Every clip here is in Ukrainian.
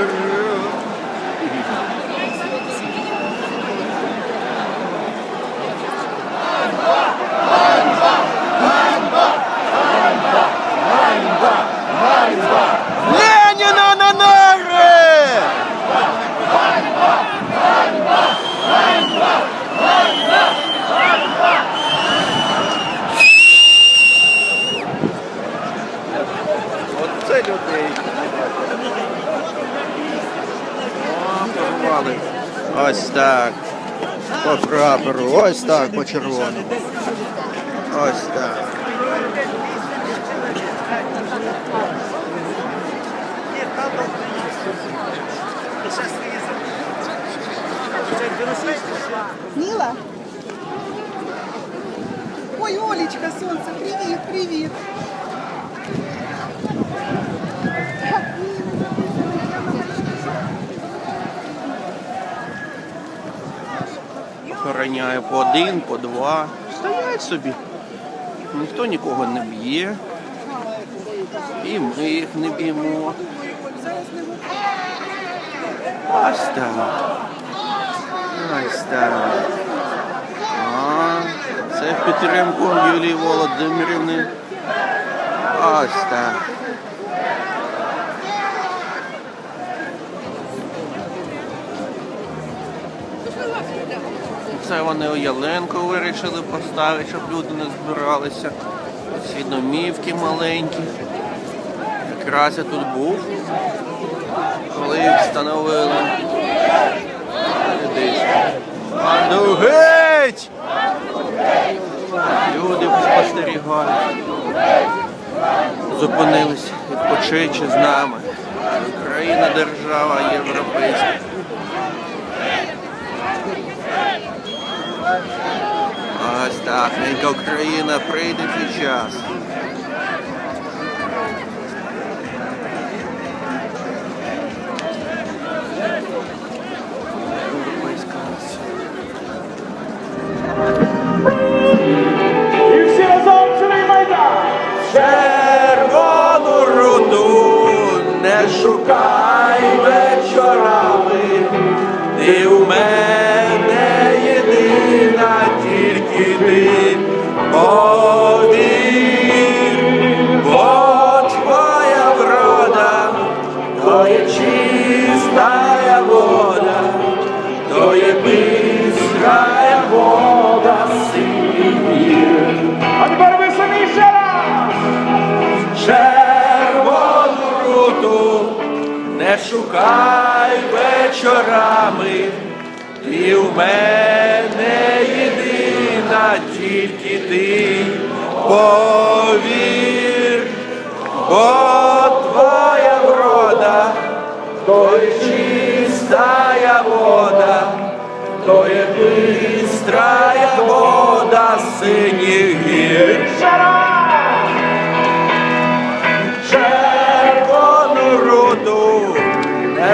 Good Оце людей. О, порвали. Ось так. По прапору. Ось так, по червоному. Ось так. Мила? Ой, Олечка, солнце, привет, привет. Охороняє по один, по два. Стоять собі. Ніхто нікого не б'є. І ми їх не б'ємо. Ось так. Ось так. А, це в підтримку Юлії Володимирівни. Ось так. Це вони у Яленку вирішили поставити, щоб люди не збиралися. Ці домівки маленькі. Якраз я тут був, коли їх встановили. Ну геть! Люди спостерігають. Зупинилися відпочичі з нами. Україна держава європейська. Ось так, ненька Україна прийде твій час. Червону руду не шукай вечорами, шукай вечорами, ти у мене єдина, тільки ти. Повір, бо твоя врода, то чистая вода, то є бистрая вода синіх гір.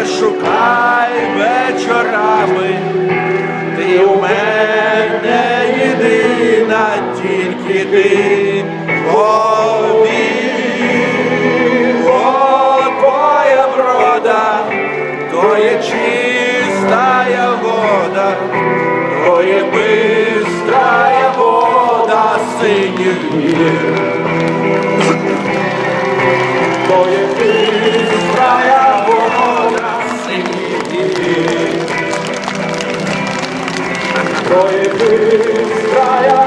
Шукай вечорами, ти у мене єдина, тільки ти повір, О, твоя то є чистая вода, то є бистрая вода синіх. Є